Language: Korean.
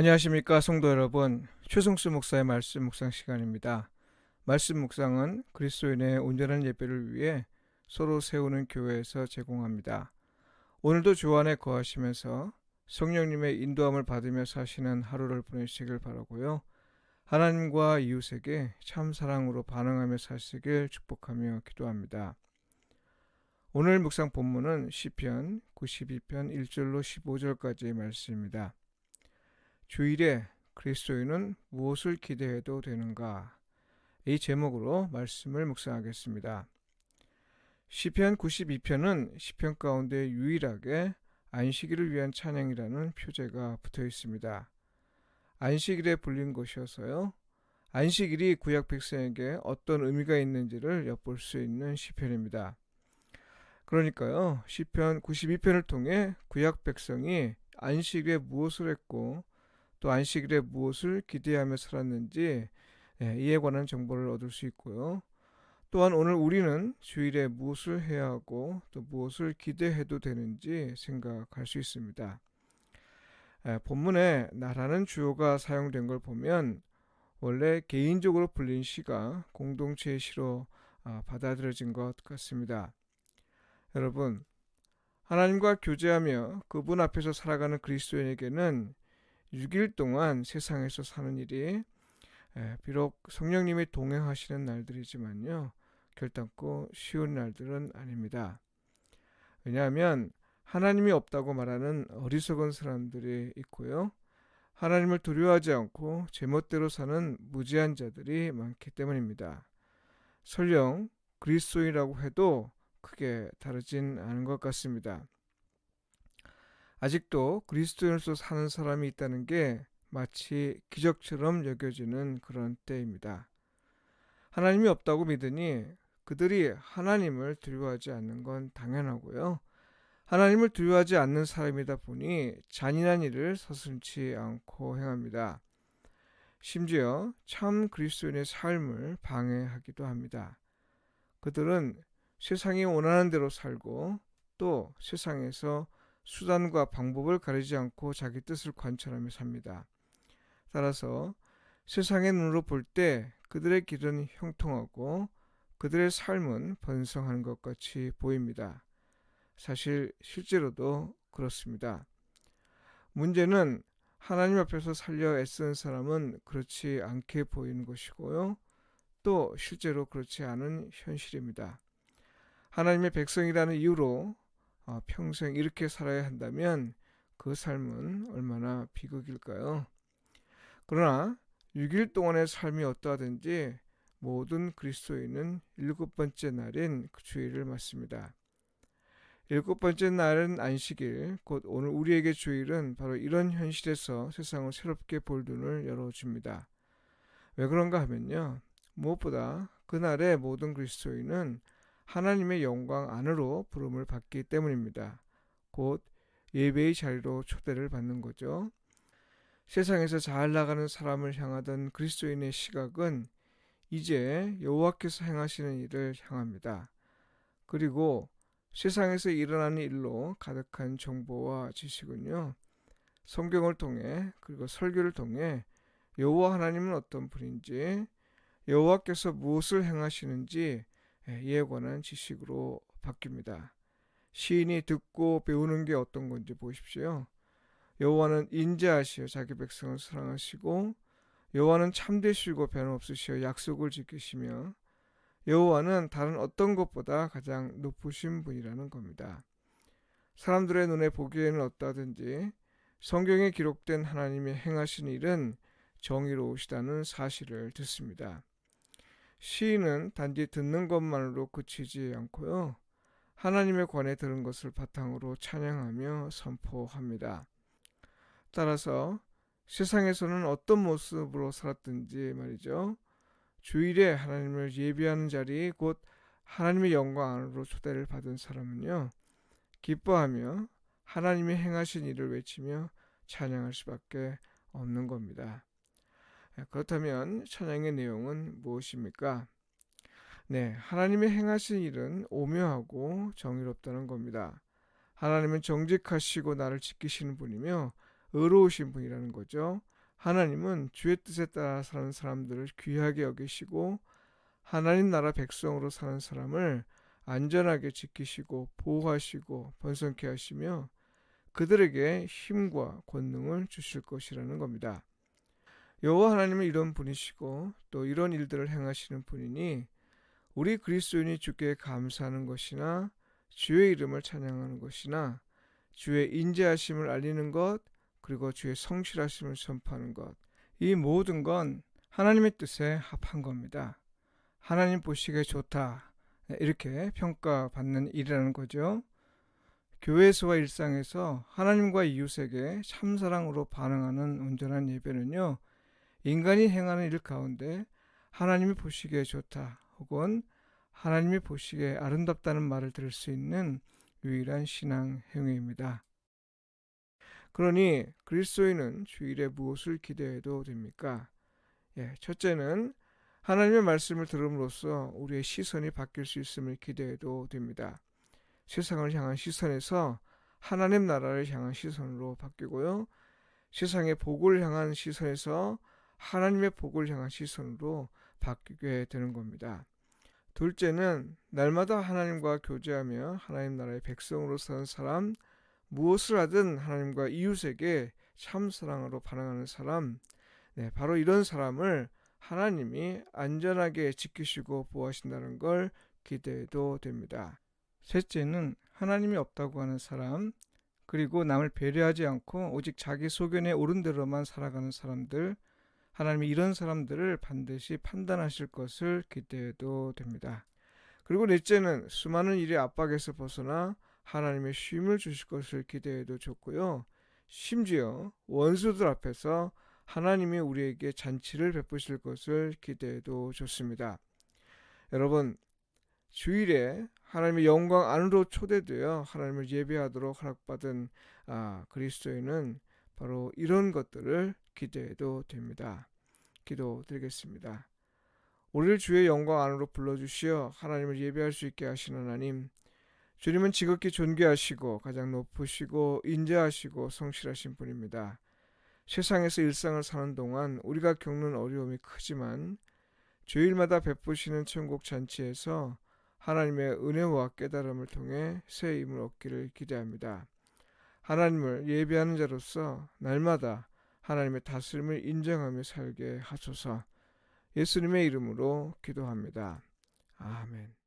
안녕하십니까 성도 여러분 최성수 목사의 말씀 묵상 시간입니다. 말씀 묵상은 그리스도인의 온전한 예배를 위해 서로 세우는 교회에서 제공합니다. 오늘도 주 안에 거하시면서 성령님의 인도함을 받으며 사시는 하루를 보내시길 바라고요. 하나님과 이웃에게 참 사랑으로 반응하며 사시길 축복하며 기도합니다. 오늘 묵상 본문은 시편 92편 1절로 15절까지의 말씀입니다. 주일에 그리스도인은 무엇을 기대해도 되는가? 이 제목으로 말씀을 묵상하겠습니다. 시편 92편은 시편 가운데 유일하게 안식일을 위한 찬양이라는 표제가 붙어 있습니다. 안식일에 불린 것이어서요. 안식일이 구약 백성에게 어떤 의미가 있는지를 엿볼 수 있는 시편입니다. 그러니까요. 시편 92편을 통해 구약 백성이 안식일에 무엇을 했고 또 안식일에 무엇을 기대하며 살았는지 예, 이에 관한 정보를 얻을 수 있고요. 또한 오늘 우리는 주일에 무엇을 해야 하고 또 무엇을 기대해도 되는지 생각할 수 있습니다. 예, 본문에 나라는 주어가 사용된 걸 보면 원래 개인적으로 불린 시가 공동체의 시로 아, 받아들여진 것 같습니다. 여러분, 하나님과 교제하며 그분 앞에서 살아가는 그리스도인에게는 6일 동안 세상에서 사는 일이 비록 성령님이 동행하시는 날들이지만요. 결단코 쉬운 날들은 아닙니다. 왜냐하면 하나님이 없다고 말하는 어리석은 사람들이 있고요. 하나님을 두려워하지 않고 제멋대로 사는 무지한 자들이 많기 때문입니다. 설령 그리스도인이라고 해도 크게 다르진 않은 것 같습니다. 아직도 그리스도인으로서 사는 사람이 있다는 게 마치 기적처럼 여겨지는 그런 때입니다. 하나님이 없다고 믿으니 그들이 하나님을 두려워하지 않는 건 당연하고요. 하나님을 두려워하지 않는 사람이다 보니 잔인한 일을 서슴지 않고 행합니다. 심지어 참 그리스도인의 삶을 방해하기도 합니다. 그들은 세상이 원하는 대로 살고 또 세상에서 수단과 방법을 가리지 않고 자기 뜻을 관찰하며 삽니다. 따라서 세상의 눈으로 볼 때 그들의 길은 형통하고 그들의 삶은 번성하는 것 같이 보입니다. 사실 실제로도 그렇습니다. 문제는 하나님 앞에서 살려 애쓰는 사람은 그렇지 않게 보이는 것이고요. 또 실제로 그렇지 않은 현실입니다. 하나님의 백성이라는 이유로 어, 평생 이렇게 살아야 한다면 그 삶은 얼마나 비극일까요? 그러나 6일 동안의 삶이 어떠하든지 모든 그리스도인은 일곱 번째 날인 그 주일을 맞습니다. 일곱 번째 날은 안식일, 곧 오늘 우리에게 주일은 바로 이런 현실에서 세상을 새롭게 볼 눈을 열어줍니다. 왜 그런가 하면요. 무엇보다 그날의 모든 그리스도인은 하나님의 영광 안으로 부름을 받기 때문입니다. 곧 예배의 자리로 초대를 받는 거죠. 세상에서 잘 나가는 사람을 향하던 그리스도인의 시각은 이제 여호와께서 행하시는 일을 향합니다. 그리고 세상에서 일어나는 일로 가득한 정보와 지식은요. 성경을 통해 그리고 설교를 통해 여호와 하나님은 어떤 분인지 여호와께서 무엇을 행하시는지 예, 이에 관한 지식으로 바뀝니다. 시인이 듣고 배우는 게 어떤 건지 보십시오. 여호와는 인자하시어 자기 백성을 사랑하시고 여호와는 참되시고 변함없으시어 약속을 지키시며 여호와는 다른 어떤 것보다 가장 높으신 분이라는 겁니다. 사람들의 눈에 보기에는 어떠하든지 성경에 기록된 하나님의 행하신 일은 정의로우시다는 사실을 듣습니다. 시인은 단지 듣는 것만으로 그치지 않고요. 하나님의 관에 들은 것을 바탕으로 찬양하며 선포합니다. 따라서 세상에서는 어떤 모습으로 살았든지 말이죠. 주일에 하나님을 예비하는 자리 곧 하나님의 영광 안으로 초대를 받은 사람은요. 기뻐하며 하나님이 행하신 일을 외치며 찬양할 수밖에 없는 겁니다. 예, 그렇다면 찬양의 내용은 무엇입니까? 네, 하나님의 행하신 일은 오묘하고 정의롭다는 겁니다. 하나님은 정직하시고 나를 지키시는 분이며 의로우신 분이라는 거죠. 하나님은 주의 뜻에 따라 사는 사람들을 귀하게 여기시고 하나님 나라 백성으로 사는 사람을 안전하게 지키시고 보호하시고 번성케 하시며 그들에게 힘과 권능을 주실 것이라는 겁니다. 여호와 하나님은 이런 분이시고 또 이런 일들을 행하시는 분이니 우리 그리스도인이 주께 감사하는 것이나 주의 이름을 찬양하는 것이나 주의 인재하심을 알리는 것 그리고 주의 성실하심을 선포하는 것 이 모든 건 하나님의 뜻에 합한 겁니다. 하나님 보시기에 좋다 이렇게 평가받는 일이라는 거죠. 교회에서와 일상에서 하나님과 이웃에게 참사랑으로 반응하는 온전한 예배는요, 인간이 행하는 일 가운데 하나님이 보시기에 좋다 혹은 하나님이 보시기에 아름답다는 말을 들을 수 있는 유일한 신앙 행위입니다. 그러니 그리스도인은 주일에 무엇을 기대해도 됩니까? 예, 첫째는 하나님의 말씀을 들음으로써 우리의 시선이 바뀔 수 있음을 기대해도 됩니다. 세상을 향한 시선에서 하나님 나라를 향한 시선으로 바뀌고요. 세상의 복을 향한 시선에서 하나님의 복을 향한 시선으로 바뀌게 되는 겁니다. 둘째는 날마다 하나님과 교제하며 하나님 나라의 백성으로 사는 사람, 무엇을 하든 하나님과 이웃에게 참 사랑으로 반응하는 사람, 네, 바로 이런 사람을 하나님이 안전하게 지키시고 보호하신다는 걸 기대해도 됩니다. 셋째는 하나님이 없다고 하는 사람, 그리고 남을 배려하지 않고 오직 자기 소견에 옳은 대로만 살아가는 사람들, 하나님이 이런 사람들을 반드시 판단하실 것을 기대해도 됩니다. 그리고 넷째는 수많은 일의 압박에서 벗어나 하나님의 쉼을 주실 것을 기대해도 좋고요. 심지어 원수들 앞에서 하나님이 우리에게 잔치를 베푸실 것을 기대해도 좋습니다. 여러분, 주일에 하나님의 영광 안으로 초대되어 하나님을 예배하도록 허락받은 아, 그리스도인은 바로 이런 것들을 기대해도 됩니다. 기도 드리겠습니다. 우리를 주의 영광 안으로 불러주시어 하나님을 예배할 수 있게 하신 하나님, 주님은 지극히 존귀하시고 가장 높으시고 인자하시고 성실하신 분입니다. 세상에서 일상을 사는 동안 우리가 겪는 어려움이 크지만 주일마다 베푸시는 천국 잔치에서 하나님의 은혜와 깨달음을 통해 새 힘을 얻기를 기대합니다. 하나님을 예배하는 자로서 날마다 하나님의 다스림을 인정하며 살게 하소서 예수님의 이름으로 기도합니다. 아멘.